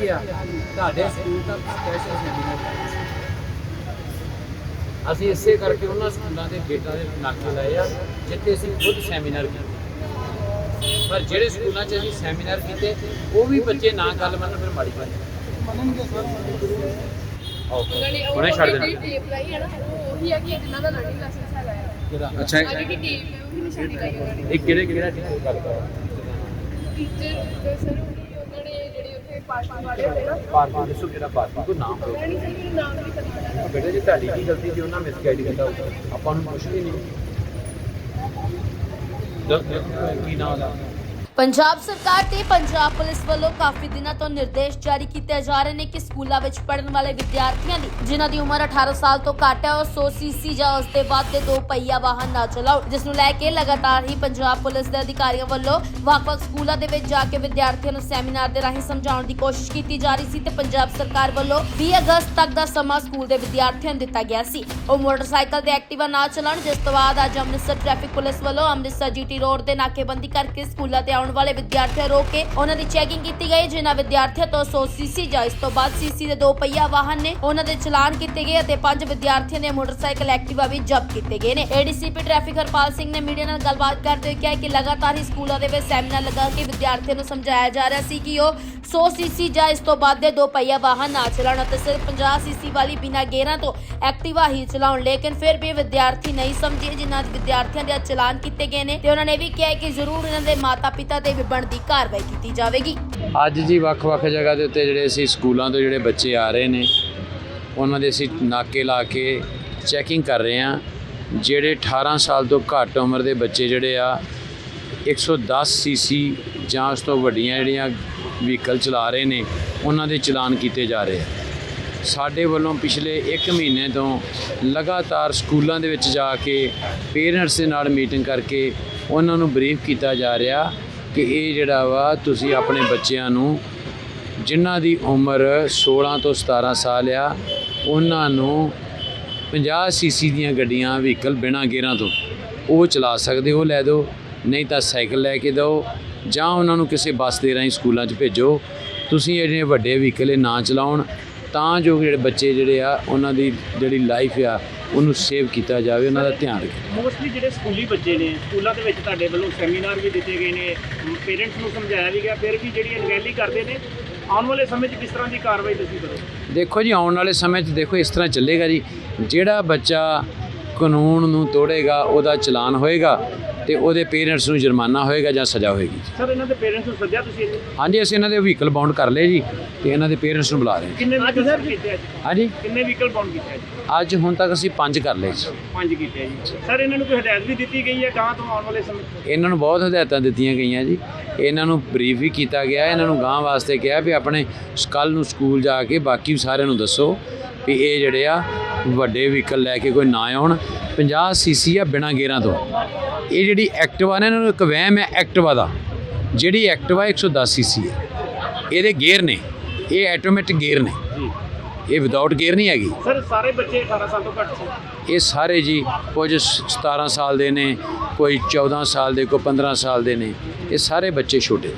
ਕੀ ਆ? ਤੁਹਾਡੇ ਸਕੂਲ ਦਾ special seminar ਅਸੀਂ ਇਸੇ ਕਰਕੇ ਉਹਨਾਂ ਸਕੂਲਾਂ ਦੇ ਗੇਟਾਂ ਦੇ ਨਾਕੇ ਲਾਏ ਆ ਜਿੱਥੇ ਅਸੀਂ ਖੁਦ ਸੈਮੀਨਾਰ ਕੀਤੇ। ਪਰ ਜਿਹੜੇ ਸਕੂਲਾਂ 'ਚ ਅਸੀਂ ਸੈਮੀਨਾਰ ਕੀਤੇ ਉਹ ਵੀ ਬੱਚੇ ਨਾ ਗੱਲ ਮੰਨਣ ਫਿਰ ਮਾੜੀ ਗੱਲ। ਉਹਨਾਂ ਨੇ ਉਹ ਉਹਨੇ ਛੱਡ ਜਿਹੜੀ ਦੇਣਾ। ਟੇਪ ਲਾਈ ਹੈ ਨਾ ਉਹ ਉਹੀ ਹੈ ਕਿ ਜਿਨ੍ਹਾਂ ਦਾ ਲਰਨਿੰਗ ਲਾਇਸੈਂਸ ਹੈ ਕਿਹੜਾ? ਅੱਛਾ ਆ ਜਿਹੜੀ ਟੇਪ ਹੈ ਉਹ ਵੀ ਨਿਸ਼ਾਨੀ ਲਾਈ ਉਹਨਾਂ ਨੇ ਇਹ ਕਿਹੜੇ ਕਿਹੜਾ ਟੀਚਰ ਗੱਲ ਕਰ। ਟੀਚਰ ਸਰ ਪਾਰਟੀ ਦੱਸੋ ਕਿਹੜਾ ਪਾਰਟੀ ਕੋ ਨਾਮ ਦਿਓ ਬੇਟਾ ਜੀ ਤੁਹਾਡੀ ਕੀ ਗਲਤੀ ਸੀ ਉਹਨਾਂ ਮਿਸਗਾਈਡ ਕੀਤਾ। ਆਪਾਂ ਨੂੰ ਕੁਛ ਵੀ ਨਹੀਂ ਕੀ ਨਾਮ ਦਾ ਪੰਜਾਬ ਸਰਕਾਰ ਤੇ ਪੰਜਾਬ ਪੁਲਿਸ ਵੱਲੋਂ ਕਾਫੀ ਦਿਨਾਂ ਤੋਂ ਨਿਰਦੇਸ਼ ਜਾਰੀ ਕੀਤੇ ਜਾ ਰਹੇ ਨੇ ਕਿ ਸਕੂਲਾਂ ਵਿੱਚ ਪੜ੍ਹਨ ਵਾਲੇ ਵਿਦਿਆਰਥੀਆਂ ਦੀ, ਜਿਨ੍ਹਾਂ ਦੀ ਉਮਰ 18 ਸਾਲ ਤੋਂ ਘੱਟ ਹੈ, ਉਹ 100 ਸੀਸੀ ਜਾਂ ਉਸ ਦੇ ਵੱਧ ਦੇ ਦੋ ਪਹੀਆ ਵਾਹਨ ਨਾ ਚਲਾਉਣ, ਜਿਸ ਨੂੰ ਲੈ ਕੇ ਲਗਾਤਾਰ ਹੀ ਪੰਜਾਬ ਪੁਲਿਸ ਦੇ ਅਧਿਕਾਰੀਆਂ ਵੱਲੋਂ ਵੱਖ-ਵੱਖ ਸਕੂਲਾਂ ਦੇ ਵਿੱਚ ਜਾ ਕੇ ਵਿਦਿਆਰਥੀਆਂ ਨੂੰ ਸੈਮੀਨਾਰ ਦੇ ਰਾਹੀਂ ਸਮਝਾਉਣ ਦੀ ਕੋਸ਼ਿਸ਼ ਕੀਤੀ ਜਾ ਰਹੀ ਸੀ ਤੇ ਪੰਜਾਬ ਸਰਕਾਰ ਵੱਲੋਂ 20 ਅਗਸਤ ਤੱਕ ਦਾ ਸਮਾਂ ਸਕੂਲ ਦੇ ਵਿਦਿਆਰਥੀਆਂ ਨੂੰ ਦਿੱਤਾ ਗਿਆ ਸੀ। ਉਹ ਮੋਟਰਸਾਈਕਲ ਤੇ ਐਕਟਿਵਾ ਨਾ ਚਲਾਉਣ, ਜਿਸ ਤੋਂ ਬਾਅਦ ਅੱਜ ਅੰਮ੍ਰਿਤਸਰ ਟ੍ਰੈਫਿਕ ਪੁਲਿਸ ਵੱਲੋਂ ਅੰਮ੍ਰਿਤਸਰ ਜੀਟੀ ਰੋਡ ਤੇ ਨਾਕੇਬੰਦੀ ਕਰਕੇ ਸਕੂਲਾਂ ਤੇ ਆਉਣ ਵਾਲੇ ਵਿਦਿਆਰਥੀਆਂ ਰੋਕ ਕੇ ਉਹਨਾਂ ਦੀ ਚੈਕਿੰਗ ਕੀਤੀ ਗਈ, ਜਿਨ੍ਹਾਂ ਵਿਦਿਆਰਥੀਆਂ ਤੋਂ 100 ਸੀਸੀ ਜਾਂ ਇਸ ਤੋਂ ਬਾਅਦ ਸੀਸੀ ਦੇ ਦੋ ਪਹੀਆ ਵਾਹਨ ਨੇ ਉਹਨਾਂ ਦੇ ਚਲਾਨ ਕੀਤੇ ਗਏ ਅਤੇ ਪੰਜ ਵਿਦਿਆਰਥੀਆਂ ਦੇ ਮੋਟਰਸਾਈਕਲ ਐਕਟਿਵਾ ਵੀ ਜ਼ਬਤ ਕੀਤੇ ਗਏ ਨੇ। ਏਡੀਸੀਪੀ ਟ੍ਰੈਫਿਕ ਹਰਪਾਲ ਸਿੰਘ ਨੇ ਮੀਡੀਆ ਨਾਲ ਗੱਲਬਾਤ ਕਰਦੇ ਹੋਏ ਕਿਹਾ ਕਿ ਲਗਾਤਾਰ ਹੀ ਸਕੂਲਾਂ ਦੇ ਵਿੱਚ ਸੈਮੀਨਾਰ ਲਗਾ ਕੇ ਵਿਦਿਆਰਥੀਆਂ ਨੂੰ ਸਮਝਾਇਆ ਜਾ ਰਿਹਾ ਸੀ ਕਿ ਉਹ 100 ਸੀਸੀ ਜਾਂ ਇਸ ਤੋਂ ਵੱਧ ਦੇ ਦੋ ਪਹੀਆ ਵਾਹਨ ਨਾ ਚਲਾਉਣ ਅਤੇ ਸਿਰਫ 50 ਸੀਸੀ ਵਾਲੀ ਬਿਨਾਂ ਗੇਅਰਾਂ ਤੋਂ ਐਕਟਿਵਾ ਹੀ ਚਲਾਉਣ। ਲੇਕਿਨ ਫਿਰ ਵੀ ਵਿਦਿਆਰਥੀ ਨਹੀਂ ਸਮਝੇ ਜਿਨ੍ਹਾਂ ਵਿਦਿਆਰਥੀਆਂ ਦੇ ਚਲਾਨ ਕੀਤੇ ਗਏ ਨੇ ਤੇ ਉਹਨਾਂ ਨੇ ਵੀ ਕਿਹਾ ਕਿ ਜ਼ਰੂਰ ਇਹਨਾਂ ਦੇ ਮਾਤਾ-ਪਿਤਾ ਤੇ ਵੀ ਬਣਦੀ ਕਾਰਵਾਈ ਕੀਤੀ ਜਾਵੇਗੀ। ਅੱਜ ਜੀ ਵੱਖ-ਵੱਖ ਜਗ੍ਹਾ ਦੇ ਉੱਤੇ ਜਿਹੜੇ ਅਸੀਂ ਸਕੂਲਾਂ ਤੋਂ ਜਿਹੜੇ ਬੱਚੇ ਆ ਰਹੇ ਨੇ, ਉਹਨਾਂ ਦੇ ਅਸੀਂ ਨਾਕੇ ਲਾ ਕੇ ਚੈਕਿੰਗ ਕਰ ਰਹੇ ਹਾਂ। ਜਿਹੜੇ 18 ਸਾਲ ਤੋਂ ਘੱਟ ਉਮਰ ਦੇ ਬੱਚੇ ਜਿਹੜੇ ਆ 110 ਸੀਸੀ ਜਾਂ ਉਸ ਤੋਂ ਵੱਡੀਆਂ ਜਿਹੜੀਆਂ ਵਹੀਕਲ ਚਲਾ ਰਹੇ ਨੇ, ਉਹਨਾਂ ਦੇ ਚਲਾਨ ਕੀਤੇ ਜਾ ਰਹੇ ਆ। ਸਾਡੇ ਵੱਲੋਂ ਪਿਛਲੇ 1 ਮਹੀਨੇ ਤੋਂ ਲਗਾਤਾਰ ਸਕੂਲਾਂ ਦੇ ਵਿੱਚ ਜਾ ਕੇ ਪੇਰੈਂਟਸ ਦੇ ਨਾਲ ਮੀਟਿੰਗ ਕਰਕੇ ਉਹਨਾਂ ਨੂੰ ਬਰੀਫ ਕੀਤਾ ਜਾ ਰਿਹਾ ਕਿ ਇਹ ਜਿਹੜਾ ਵਾ, ਤੁਸੀਂ ਆਪਣੇ ਬੱਚਿਆਂ ਨੂੰ ਜਿਨ੍ਹਾਂ ਦੀ ਉਮਰ 16 ਤੋਂ 17 ਸਾਲ ਆ, ਉਹਨਾਂ ਨੂੰ 50 ਸੀਸੀ ਦੀਆਂ ਗੱਡੀਆਂ, ਵਹੀਕਲ ਬਿਨਾਂ ਗੇਰਾਂ ਤੋਂ ਉਹ ਚਲਾ ਸਕਦੇ ਹੋ, ਲੈ ਦਿਓ, ਨਹੀਂ ਤਾਂ ਸਾਈਕਲ ਲੈ ਕੇ ਦਿਓ ਜਾਂ ਉਹਨਾਂ ਨੂੰ ਕਿਸੇ ਬੱਸ ਦੇ ਰਾਹੀਂ ਸਕੂਲਾਂ 'ਚ ਭੇਜੋ ਤੁਸੀਂ ਜਿਹੜੇ ਵੱਡੇ ਵਹੀਕਲ ਨਾ ਚਲਾਉਣ ਤਾਂ ਜੋ ਜਿਹੜੇ ਬੱਚੇ ਜਿਹੜੇ ਆ ਉਹਨਾਂ ਦੀ ਜਿਹੜੀ ਲਾਈਫ ਆ ਉਹਨੂੰ ਸੇਵ ਕੀਤਾ ਜਾਵੇ ਉਹਨਾਂ ਦਾ ਧਿਆਨ ਰੱਖੇ ਮੋਸਟਲੀ ਜਿਹੜੇ ਸਕੂਲੀ ਬੱਚੇ ਨੇ ਸਕੂਲਾਂ ਦੇ ਵਿੱਚ ਤੁਹਾਡੇ ਵੱਲੋਂ ਸੈਮੀਨਾਰ ਵੀ ਦਿੱਤੇ ਗਏ ਨੇ ਪੇਰੈਂਟਸ ਨੂੰ ਸਮਝਾਇਆ ਵੀ ਗਿਆ ਫਿਰ ਵੀ ਜਿਹੜੀ ਅਣਗਹਿਲੀ ਕਰਦੇ ਨੇ ਆਉਣ ਵਾਲੇ ਸਮੇਂ 'ਚ ਕਿਸ ਤਰ੍ਹਾਂ ਦੀ ਕਾਰਵਾਈ ਤੁਸੀਂ ਕਰੋਗੇ? ਦੇਖੋ ਜੀ ਆਉਣ ਵਾਲੇ ਸਮੇਂ 'ਚ ਦੇਖੋ ਇਸ ਤਰ੍ਹਾਂ ਚੱਲੇਗਾ ਜੀ। ਜਿਹੜਾ ਬੱਚਾ ਕਾਨੂੰਨ ਨੂੰ ਤੋੜੇਗਾ ਉਹਦਾ ਚਲਾਨ ਹੋਏਗਾ। ਤੇ ਉਹਦੇ ਪੇਰੈਂਟਸ ਨੂੰ ਜੁਰਮਾਨਾ ਹੋਏਗਾ ਜਾਂ ਸਜ਼ਾ ਹੋਏਗੀ। ਸਰ ਇਹਨਾਂ ਦੇ ਪੇਰੈਂਟਸ ਨੂੰ ਸੱਦਿਆ ਤੁਸੀਂ? ਹਾਂਜੀ ਅਸੀਂ ਇਹਨਾਂ ਦੇ ਵਹੀਕਲ ਬਾਉਂਡ ਕਰ ਲਏ ਜੀ ਤੇ ਇਹਨਾਂ ਦੇ ਪੇਰੈਂਟਸ ਨੂੰ ਬੁਲਾ ਰਹੇ ਹਾਂ। ਕਿੰਨੇ ਵਹੀਕਲ ਸਰ? ਕੀਤੇ ਅੱਜ ਹਾਂਜੀ। ਕਿੰਨੇ ਵਹੀਕਲ ਬਾਉਂਡ ਕੀਤੇ ਅੱਜ ਅੱਜ ਹੁਣ ਤੱਕ ਅਸੀਂ ਪੰਜ ਕਰ ਲਏ ਜੀ। ਪੰਜ ਕੀਤੇ ਆ ਜੀ। ਸਰ ਇਹਨਾਂ ਨੂੰ ਕੋਈ ਹਦਾਇਤ ਵੀ ਦਿੱਤੀ ਗਈ ਹੈ ਗਾਂ ਤੋਂ ਆਉਣ ਵਾਲੇ ਸਮੇਂ? ਇਹਨਾਂ ਨੂੰ ਬਹੁਤ ਹਦਾਇਤਾਂ ਦਿੱਤੀਆਂ ਗਈਆਂ ਜੀ। ਇਹਨਾਂ ਨੂੰ ਬਰੀਫ ਵੀ ਕੀਤਾ ਗਿਆ ਇਹਨਾਂ ਨੂੰ ਗਾਂ ਵਾਸਤੇ ਕਿਹਾ ਵੀ ਆਪਣੇ ਕੱਲ ਨੂੰ ਸਕੂਲ ਜਾ ਕੇ ਬਾਕੀ ਸਾਰਿਆਂ ਨੂੰ ਦੱਸੋ ਵੀ ਇਹ ਜਿਹੜੇ ਆ ਵੱਡੇ ਵਹੀਕਲ ਲੈ ਕੇ ਕੋਈ ਨਾ ਆਉਣ। 50 ਸੀਸੀ ਆ ਬਿਨਾਂ ਗੇਅਰਾਂ ਤੋਂ। ਇਹ ਜਿਹੜੀ ਐਕਟਿਵਾ ਨੇ ਇਹਨਾਂ ਨੂੰ ਇੱਕ ਵਹਿਮ ਹੈ ਐਕਟਿਵਾ ਦਾ। ਜਿਹੜੀ ਐਕਟਿਵਾ 110 ਸੀਸੀ ਹੈ। ਇਹਦੇ ਗੇਅਰ ਨੇ। ਇਹ ਆਟੋਮੈਟਿਕ ਗੇਅਰ ਨੇ। ਜੀ ਇਹ ਵਿਦਆਊਟ ਗੇਅਰ ਨਹੀਂ ਹੈਗੀ। ਸਰ ਸਾਰੇ ਬੱਚੇ 18 ਸਾਲ ਤੋਂ ਘੱਟ ਸੀ। ਇਹ ਸਾਰੇ ਜੀ ਕੁਝ 17 ਸਾਲ ਦੇ ਨੇ ਕੋਈ 14 ਸਾਲ ਦੇ ਕੋਈ 15 ਸਾਲ ਦੇ ਨੇ। ਇਹ ਸਾਰੇ ਬੱਚੇ ਛੋਟੇ।